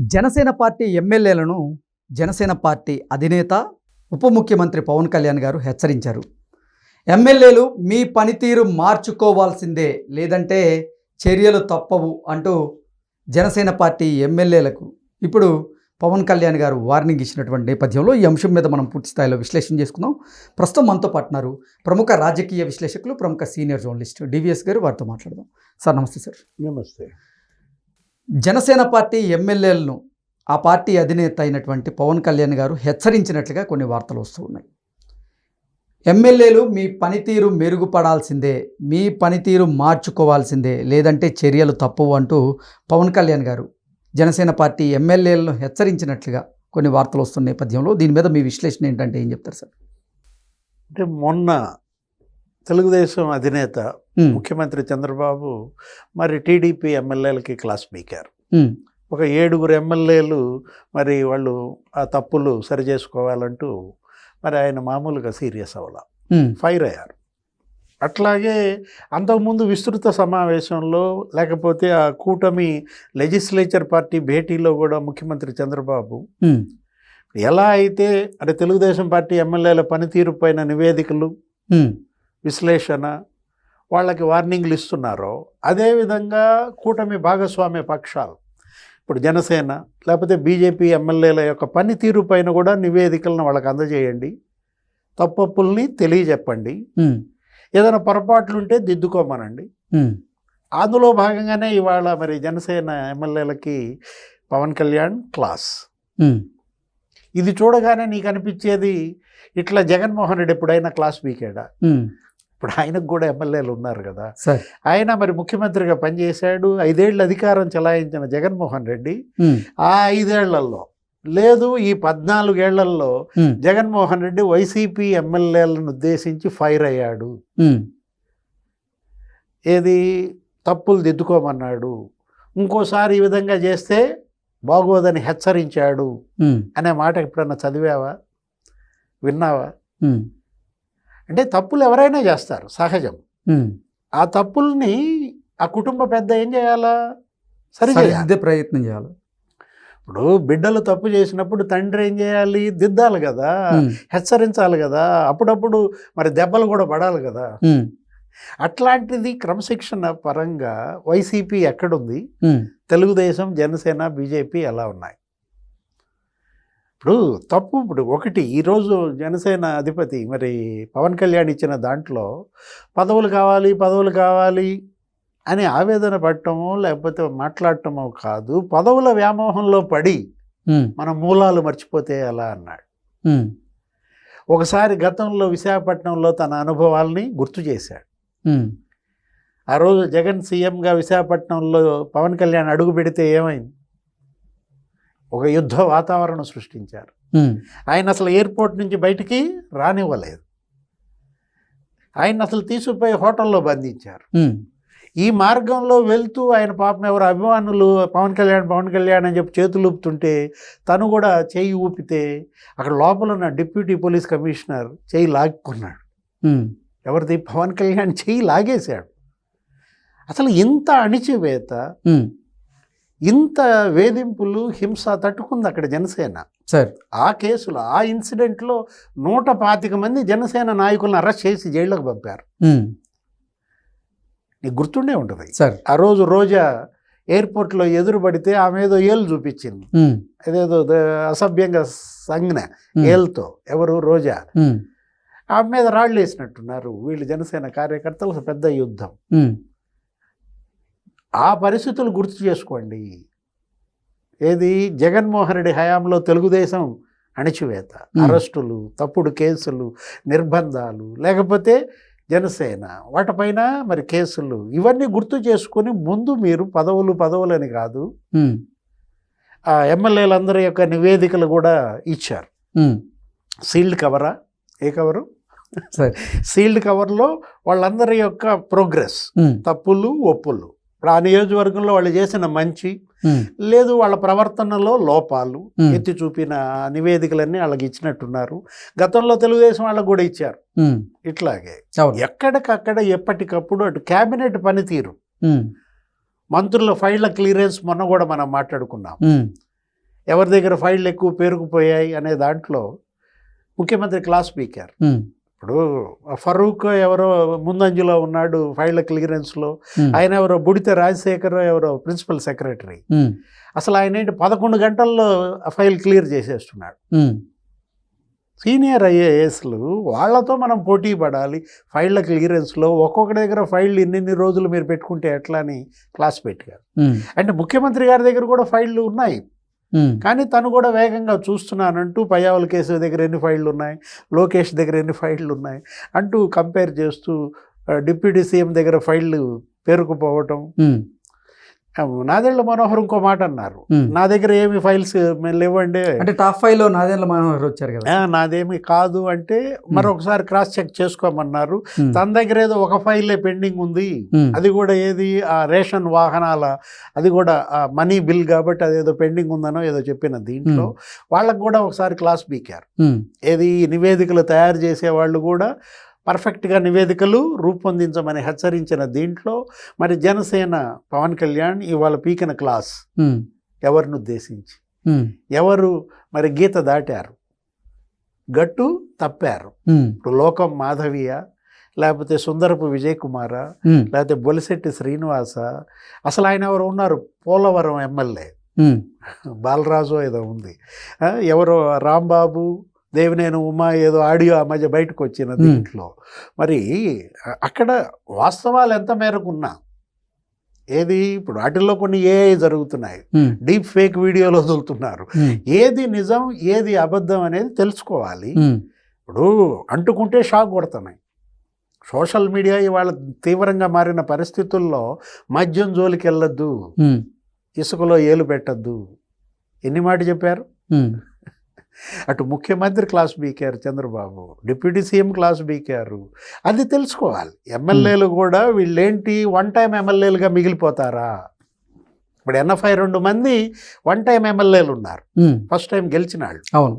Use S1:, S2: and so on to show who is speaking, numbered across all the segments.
S1: Janasena party ఎమ్మెల్యేలను Janasena party అధినేత ఉప ముఖ్యమంత్రి పవన్ కళ్యాణ్ గారు హెచ్చరించారు. ఎమ్మెల్యేలు మీ పనితీరు మార్చుకోవాల్సిందే లేదంటే చర్యలు తప్పవు అంటూ జనసేన పార్టీ ఎమ్మెల్యేలకు ఇప్పుడు పవన్ కళ్యాణ్ గారు వార్నింగ్ ఇచ్చినటువంటి నేపథ్యంలో ఈ అంశం మీద మనం పూర్తి స్థాయిలో విశ్లేషణ చేసుకుందాం. ప్రస్తుతం మనతో పాటున్నారు ప్రముఖ రాజకీయ విశ్లేషకులు ప్రముఖ సీనియర్ జర్నలిస్ట్ డివిఎస్ గారు. వారితో మాట్లాడదాం. సార్ నమస్తే సార్.
S2: నమస్తే.
S1: జనసేన పార్టీ ఎమ్మెల్యేలను ఆ పార్టీ అధినేత అయినటువంటి పవన్ కళ్యాణ్ గారు హెచ్చరించినట్లుగా కొన్ని వార్తలు వస్తూ ఉన్నాయి. ఎమ్మెల్యేలు మీ పనితీరు మెరుగుపడాల్సిందే మీ పనితీరు మార్చుకోవాల్సిందే లేదంటే చర్యలు తప్పవు అంటూ పవన్ కళ్యాణ్ గారు జనసేన పార్టీ ఎమ్మెల్యేలను హెచ్చరించినట్లుగా కొన్ని వార్తలు వస్తున్న నేపథ్యంలో దీని మీద మీ విశ్లేషణ ఏంటంటే ఏం చెప్తారు సార్?
S2: అంటే మొన్న తెలుగుదేశం అధినేత ముఖ్యమంత్రి చంద్రబాబు మరి టీడీపీ ఎమ్మెల్యేలకి క్లాస్ పీకారు. ఒక ఏడుగురు ఎమ్మెల్యేలు మరి వాళ్ళు ఆ తప్పులు సరి చేసుకోవాలంటూ మరి ఆయన మామూలుగా సీరియస్ అవ్వాల ఫైర్ అయ్యారు. అట్లాగే అంతకుముందు విస్తృత సమావేశంలో లేకపోతే ఆ కూటమి లెజిస్లేచర్ పార్టీ భేటీలో కూడా ముఖ్యమంత్రి చంద్రబాబు ఎలా అయితే అంటే తెలుగుదేశం పార్టీ ఎమ్మెల్యేల పనితీరు పైన నివేదికలు విశ్లేషణ వాళ్ళకి వార్నింగ్లు ఇస్తున్నారో అదేవిధంగా కూటమి భాగస్వామ్య పక్షాలు. ఇప్పుడు జనసేన లేకపోతే బీజేపీ ఎమ్మెల్యేల యొక్క పనితీరు పైన కూడా నివేదికలను వాళ్ళకి అందజేయండి. తప్పప్పుల్ని తెలియజెప్పండి. ఏదైనా పొరపాట్లు ఉంటే దిద్దుకోమనండి అందులో భాగంగానే ఇవాళ మరి జనసేన ఎమ్మెల్యేలకి పవన్ కళ్యాణ్ క్లాస్. ఇది చూడగానే నీకు అనిపించేది ఇట్లా జగన్మోహన్ రెడ్డి ఎప్పుడైనా క్లాస్ వీకాడా ఇప్పుడు ఆయనకు కూడా ఎమ్మెల్యేలు ఉన్నారు కదా. ఆయన మరి ముఖ్యమంత్రిగా పనిచేశాడు ఐదేళ్ళు అధికారం చలాయించిన జగన్మోహన్ రెడ్డి. ఆ ఐదేళ్ళలో లేదు ఈ
S1: పద్నాలుగేళ్ళలో
S2: జగన్మోహన్ రెడ్డి వైసీపీ ఎమ్మెల్యేలను ఉద్దేశించి ఫైర్ అయ్యాడు. ఏది? తప్పులు దిద్దుకోమన్నాడు. ఇంకోసారి ఈ విధంగా చేస్తే బాగోదని హెచ్చరించాడు అనే మాట ఎప్పుడన్నా చదివావా? విన్నావా? అంటే తప్పులు ఎవరైనా చేస్తారు సహజం. ఆ తప్పుల్ని ఆ కుటుంబ పెద్ద ఏం చేయాలా? సరి చేయాలి.
S1: ప్రయత్నం చేయాలి.
S2: ఇప్పుడు బిడ్డలు తప్పు చేసినప్పుడు తండ్రి ఏం చేయాలి? దిద్దాలి కదా. హెచ్చరించాలి కదా. అప్పుడప్పుడు మరి దెబ్బలు కూడా పడాలి కదా. అట్లాంటిది క్రమశిక్షణ పరంగా వైసీపీ ఎక్కడుంది? తెలుగుదేశం జనసేన బీజేపీ ఎలా ఉన్నాయి? ఇప్పుడు తప్పు ఇప్పుడు ఒకటి ఈరోజు జనసేన అధిపతి మరి పవన్ కళ్యాణ్ ఇచ్చిన దాంట్లో పదవులు కావాలి పదవులు కావాలి అని ఆవేదన పడటమో లేకపోతే మాట్లాడటమో కాదు పదవుల వ్యామోహంలో పడి మన మూలాలు మర్చిపోతే ఎలా అన్నాడు. ఒకసారి గతంలో విశాఖపట్నంలో తన అనుభవాల్ని గుర్తు చేశాడు. ఆ రోజు జగన్ సీఎంగా విశాఖపట్నంలో పవన్ కళ్యాణ్ అడుగు పెడితే ఏమైంది? ఒక యుద్ధ వాతావరణం సృష్టించారు. ఆయన అసలు ఎయిర్పోర్ట్ నుంచి బయటికి రానివ్వలేదు. ఆయన అసలు తీసుకుపోయి హోటల్లో బంధించారు. ఈ మార్గంలో వెళ్తూ ఆయన పాపం ఎవరు అభిమానులు పవన్ కళ్యాణ్ పవన్ కళ్యాణ్ అని చెప్పి చేతులు ఊపుతుంటే తను కూడా చేయి ఊపితే అక్కడ లోపల ఉన్న డిప్యూటీ పోలీస్ కమిషనర్ చేయి లాక్కున్నాడు. ఎవరిది? పవన్ కళ్యాణ్ చేయి లాగేశాడు. అసలు ఇంత అణిచివేత ఇంత వేధింపులు హింస తట్టుకుంది అక్కడ జనసేన.
S1: సార్.
S2: ఆ కేసులో ఆ ఇన్సిడెంట్లో నూట పాతిక మంది జనసేన నాయకులను అరెస్ట్ చేసి జైళ్ళకు పంపారు. నీకు గుర్తుండే ఉంటుంది.
S1: సార్.
S2: ఆ రోజు రోజా ఎయిర్పోర్ట్లో ఎదురు పడితే ఆమె ఏదో ఏళ్ళు చూపించింది. అదేదో అసభ్యంగా సంజ్ఞ ఏళ్ళతో ఎవరు? రోజా. ఆమె మీద రాళ్ళు వేసినట్టున్నారు వీళ్ళు జనసేన కార్యకర్తలు. పెద్ద యుద్ధం. ఆ పరిస్థితులు గుర్తు చేసుకోండి. ఏది? జగన్మోహన్ రెడ్డి హయాంలో తెలుగుదేశం అణిచివేత. అరెస్టులు తప్పుడు కేసులు నిర్బంధాలు లేకపోతే జనసేన. వాటిపైన మరి కేసులు. ఇవన్నీ గుర్తు చేసుకొని ముందు మీరు పదవులు పదవులని కాదు ఆ ఎమ్మెల్యేలందరి యొక్క నివేదికలు కూడా ఇచ్చారు. సీల్డ్ కవరా? ఏ కవరు?
S1: సరే.
S2: సీల్డ్ కవర్లో వాళ్ళందరి యొక్క ప్రోగ్రెస్. తప్పులు ఒప్పులు. ఇప్పుడు ఆ నియోజకవర్గంలో వాళ్ళు చేసిన మంచి లేదు వాళ్ళ ప్రవర్తనలో లోపాలు ఎత్తి చూపిన నివేదికలన్నీ వాళ్ళకి ఇచ్చినట్టున్నారు. గతంలో తెలుగుదేశం వాళ్ళకు కూడా ఇచ్చారు. ఇట్లాగే. ఎక్కడికక్కడ ఎప్పటికప్పుడు అటు క్యాబినెట్ పనితీరు. మంత్రుల ఫైళ్ళ క్లియరెన్స్ మొన్న కూడా మనం మాట్లాడుకున్నాం. ఎవరి దగ్గర ఫైళ్ళు ఎక్కువ పేరుకుపోయాయి అనే దాంట్లో ముఖ్యమంత్రి క్లాస్ స్పీకర్. ఇప్పుడు ఫరూక్ ఎవరో ముందంజలో ఉన్నాడు ఫైళ్ళ క్లియరెన్స్లో. ఆయన ఎవరో బుడితే రాజశేఖర్ ఎవరో ప్రిన్సిపల్ సెక్రటరీ. అసలు ఆయన ఏంటి పదకొండు గంటల్లో ఫైల్ క్లియర్ చేసేస్తున్నాడు. సీనియర్ ఐఏఎస్లు వాళ్ళతో మనం పోటీ పడాలి ఫైళ్ళ క్లియరెన్స్లో. ఒక్కొక్కటి దగ్గర ఫైళ్ళు ఇన్నిన్ని రోజులు మీరు పెట్టుకుంటే ఎట్లా అని క్లాస్ పెట్టారు. అంటే ముఖ్యమంత్రి గారి దగ్గర కూడా ఫైళ్ళు ఉన్నాయి. కానీ తను కూడా వేగంగా చూస్తున్నానంటూ పయ్యావుల కేసు దగ్గర ఎన్ని ఫైళ్ళు ఉన్నాయి లోకేష్ దగ్గర ఎన్ని ఫైళ్ళు ఉన్నాయి అంటూ కంపేర్ చేస్తూ డిప్యూటీ సీఎం దగ్గర ఫైళ్ళు పేరుకుపోవటం. నాదేళ్ళ మనోహర్ ఇంకో మాట అన్నారు. నా దగ్గర ఏమి ఫైల్స్ లేవండి.
S1: అంటే టాప్ ఫైవ్లో నాదేళ్ళ మనోహర్ వచ్చారు కదా.
S2: నాదేమి కాదు అంటే మరొకసారి క్రాస్ చెక్ చేసుకోమన్నారు. తన దగ్గర ఏదో ఒక ఫైలే పెండింగ్ ఉంది. అది కూడా ఏది? ఆ రేషన్ వాహనాల అది కూడా మనీ బిల్ కాబట్టి అదేదో పెండింగ్ ఉందనో ఏదో చెప్పిన దీంట్లో వాళ్ళకు కూడా ఒకసారి క్లాస్ బీకారు. ఏది? నివేదికలు తయారు చేసే వాళ్ళు కూడా పర్ఫెక్ట్గా నివేదికలు రూపొందించమని హెచ్చరించిన దీంట్లో మరి జనసేన పవన్ కళ్యాణ్ ఇవాళ పీకిన క్లాస్. ఎవరిని ఉద్దేశించి? ఎవరు మరి గీత దాటారు? గట్టు తప్పారు. ఇప్పుడు లోకం మాధవీయ లేకపోతే సుందరపు విజయ్ కుమార లేకపోతే బొలిశెట్టి శ్రీనివాస అసలు ఆయన ఎవరు ఉన్నారు? పోలవరం ఎమ్మెల్యే. బాలరాజు ఏదో ఉంది. ఎవరో రాంబాబు దేవినేని ఉమా ఏదో ఆడియో ఆ మధ్య బయటకు వచ్చిన. దీంట్లో. మరి అక్కడ వాస్తవాలు ఎంత మేరకు ఉన్నా ఏది ఇప్పుడు వాటిల్లో కొన్ని ఏ జరుగుతున్నాయి. డీప్ ఫేక్ వీడియోలు వదులుతున్నారు. ఏది నిజం ఏది అబద్ధం అనేది తెలుసుకోవాలి. ఇప్పుడు అంటుకుంటే షాక్ కొడుతున్నాయి. సోషల్ మీడియా ఇవాళ తీవ్రంగా మారిన పరిస్థితుల్లో మద్యం జోలికి వెళ్ళొద్దు ఇసుకలో ఏలు పెట్టద్దు. ఎన్ని మాట చెప్పారు? అటు ముఖ్యమంత్రి class B car Chandrababu deputy CM class B car. అది తెలుసుకోవాలి. ఎమ్మెల్యేలు కూడా వీళ్ళేంటి వన్ టైం ఎమ్మెల్యేలుగా మిగిలిపోతారా? ఇప్పుడు ఎన్ఎఫ్ఐ రెండు మంది వన్ టైం ఎమ్మెల్యేలు ఉన్నారు.
S1: ఉమ్,
S2: ఫస్ట్ టైం గెలిచిన వాళ్ళు
S1: అవును.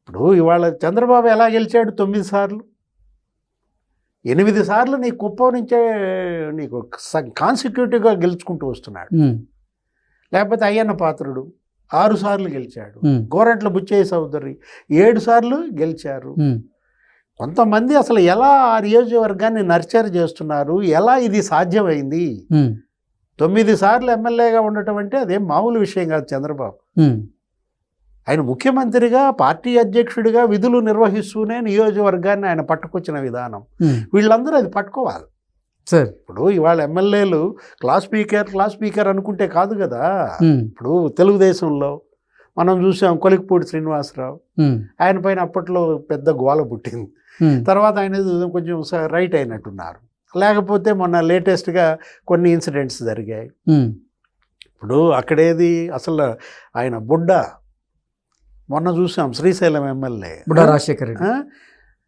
S2: ఇప్పుడు ఇవాళ చంద్రబాబు ఎలా గెలిచాడు తొమ్మిది సార్లు? ఎనిమిది సార్లు నీ కుప్పం నుంచే నీకు కాన్సిక్యూటివ్గా గెలుచుకుంటూ వస్తున్నాడు.
S1: ఉమ్,
S2: లేకపోతే అయ్యన్న పాత్రుడు? ఆరు సార్లు గెలిచాడు. గోరంట్ల బుచ్చయ్య చౌదరి ఏడు సార్లు గెలిచారు. కొంతమంది అసలు ఎలా ఆ నియోజకవర్గాన్ని నర్చర్ చేస్తున్నారు? ఎలా ఇది సాధ్యమైంది? తొమ్మిది సార్లు ఎమ్మెల్యేగా ఉండటం అంటే అదేం మామూలు విషయం కాదు చంద్రబాబు. ఆయన ముఖ్యమంత్రిగా పార్టీ అధ్యక్షుడిగా విధులు నిర్వహిస్తూనే నియోజకవర్గాన్ని ఆయన పట్టుకొచ్చిన విధానం. వీళ్ళందరూ అది పట్టుకోవాలి.
S1: సార్.
S2: ఇప్పుడు ఇవాళ ఎమ్మెల్యేలు క్లాస్ స్పీకర్ క్లాస్ స్పీకర్ అనుకుంటే కాదు కదా. ఇప్పుడు తెలుగుదేశంలో మనం చూసాం కొలిక్పూడి శ్రీనివాసరావు. ఆయన పైన అప్పట్లో పెద్ద గోల పుట్టింది. తర్వాత ఆయన కొంచెం రైట్ అయినట్టున్నారు. లేకపోతే మొన్న లేటెస్ట్గా కొన్ని ఇన్సిడెంట్స్ జరిగాయి. ఇప్పుడు అక్కడేది అసలు ఆయన బుడ్డ మొన్న చూసాం శ్రీశైలం ఎమ్మెల్యే.
S1: బుడ్డా రాజశేఖర్ రెడ్డి.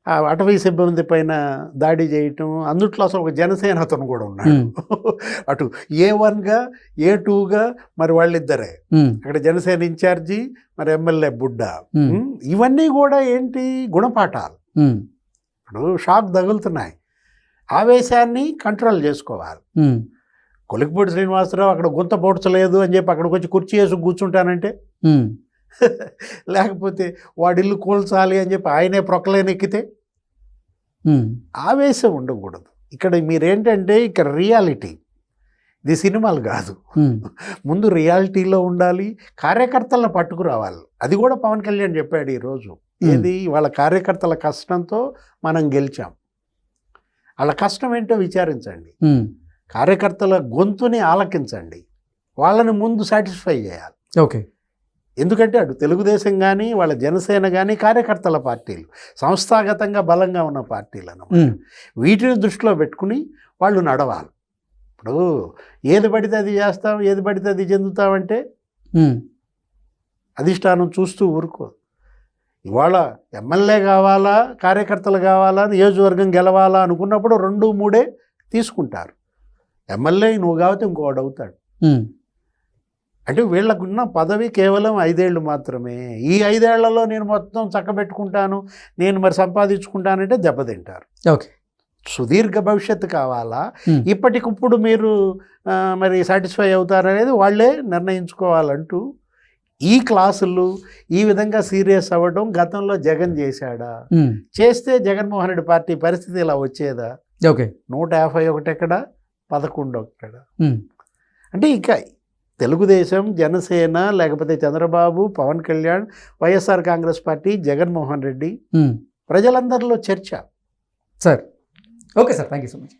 S2: ఆ? అటవీ సిబ్బంది పైన దాడి చేయటం అందుట్లో అసలు ఒక జనసేన అతను కూడా ఉన్నాడు. అటు ఏ వన్గా ఏ టూగా మరి వాళ్ళిద్దరే. అక్కడ జనసేన ఇన్ఛార్జి మరి ఎమ్మెల్యే బుడ్డ. ఇవన్నీ కూడా ఏంటి? గుణపాఠాలు. ఇప్పుడు షాక్ తగులుతున్నాయి. ఆవేశాన్ని కంట్రోల్ చేసుకోవాలి. కొలికిపూడి శ్రీనివాసరావు అక్కడ గుంత పోడ్చలేదు అని చెప్పి అక్కడికి వచ్చి కుర్చీ వేసి కూర్చుంటానంటే? లేకపోతే వాడిల్లు కూల్చాలి అని చెప్పి ఆయనే ప్రొక్కలేని ఎక్కితే ఆవేశం ఉండకూడదు. ఇక్కడ మీరేంటంటే ఇక్కడ రియాలిటీ. ఇది సినిమాలు కాదు. ముందు రియాలిటీలో ఉండాలి కార్యకర్తలను పట్టుకురావాలి. అది కూడా పవన్ కళ్యాణ్ చెప్పాడు ఈరోజు. ఏది? వాళ్ళ కార్యకర్తల కష్టంతో మనం గెలిచాం. వాళ్ళ కష్టం ఏంటో విచారించండి. కార్యకర్తల గొంతుని ఆలకించండి. వాళ్ళని ముందు సాటిస్ఫై చేయాలి.
S1: ఓకే.
S2: ఎందుకంటే అటు తెలుగుదేశం కానీ వాళ్ళ జనసేన కానీ కార్యకర్తల పార్టీలు సంస్థాగతంగా బలంగా ఉన్న పార్టీలు అన్నమాట. వీటిని దృష్టిలో పెట్టుకుని వాళ్ళు నడవాలి. ఇప్పుడు ఏది పడితే అది చేస్తాం ఏది పడితే అది చెందుతామంటే అధిష్టానం చూస్తూ ఊరుకోదు ఇవాళ ఎమ్మెల్యే కావాలా కార్యకర్తలు కావాలా నియోజకవర్గం గెలవాలా అనుకున్నప్పుడు రెండు మూడే తీసుకుంటారు. ఎమ్మెల్యే నువ్వు కాబట్టి ఇంకోటి అవుతాడు. అంటే వీళ్ళకున్న పదవి కేవలం ఐదేళ్ళు మాత్రమే. ఈ ఐదేళ్ళలో నేను మొత్తం చక్కబెట్టుకుంటాను నేను మరి సంపాదించుకుంటానంటే దెబ్బతింటారు.
S1: ఓకే.
S2: సుదీర్ఘ భవిష్యత్తు కావాలా? ఇప్పటికిప్పుడు మీరు మరి సాటిస్ఫై అవుతారనేది వాళ్ళే నిర్ణయించుకోవాలంటూ ఈ క్లాసులు ఈ విధంగా సీరియస్ అవ్వడం గతంలో జగన్ చేశాడా? చేస్తే జగన్మోహన్ రెడ్డి పార్టీ పరిస్థితి ఇలా వచ్చేదా?
S1: ఓకే.
S2: నూట యాభై ఒకటి ఎక్కడ? పదకొండు
S1: ఉమ్,
S2: అంటే ఇంకా తెలుగుదేశం జనసేన లేకపోతే చంద్రబాబు పవన్ కళ్యాణ్ వైఎస్ఆర్ కాంగ్రెస్ పార్టీ జగన్మోహన్ రెడ్డి. ప్రజలందరిలో చర్చ.
S1: Sir. Okay sir. Thank you so much.